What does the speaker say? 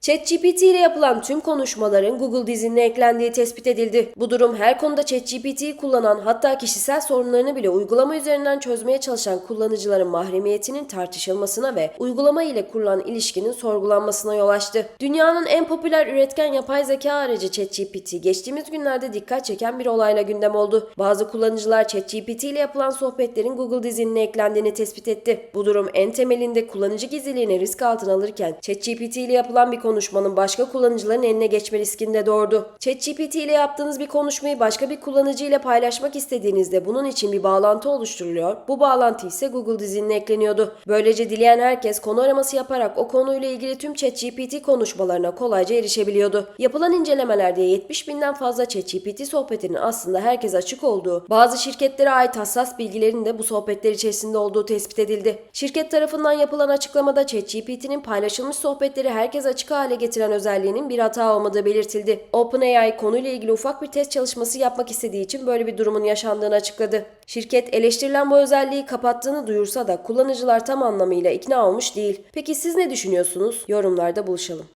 ChatGPT ile yapılan tüm konuşmaların Google diziline eklendiği tespit edildi. Bu durum her konuda ChatGPT'yi kullanan hatta kişisel sorunlarını bile uygulama üzerinden çözmeye çalışan kullanıcıların mahremiyetinin tartışılmasına ve uygulama ile kurulan ilişkinin sorgulanmasına yol açtı. Dünyanın en popüler üretken yapay zeka aracı ChatGPT geçtiğimiz günlerde dikkat çeken bir olayla gündem oldu. Bazı kullanıcılar ChatGPT ile yapılan sohbetlerin Google diziline eklendiğini tespit etti. Bu durum en temelinde kullanıcı gizliliğini risk altına alırken ChatGPT ile yapılan bir konuşmanın başka kullanıcıların eline geçme riskini de doğurdu. ChatGPT ile yaptığınız bir konuşmayı başka bir kullanıcı ile paylaşmak istediğinizde bunun için bir bağlantı oluşturuluyor. Bu bağlantı ise Google diziline ekleniyordu. Böylece dileyen herkes konu araması yaparak o konuyla ilgili tüm ChatGPT konuşmalarına kolayca erişebiliyordu. Yapılan incelemelerde 70 binden fazla ChatGPT sohbetinin aslında herkese açık olduğu, bazı şirketlere ait hassas bilgilerin de bu sohbetler içerisinde olduğu tespit edildi. Şirket tarafından yapılan açıklamada ChatGPT'nin paylaşılmış sohbetleri herkes açık hale getiren özelliğinin bir hata olmadığı belirtildi. OpenAI konuyla ilgili ufak bir test çalışması yapmak istediği için böyle bir durumun yaşandığını açıkladı. Şirket eleştirilen bu özelliği kapattığını duyursa da kullanıcılar tam anlamıyla ikna olmuş değil. Peki siz ne düşünüyorsunuz? Yorumlarda buluşalım.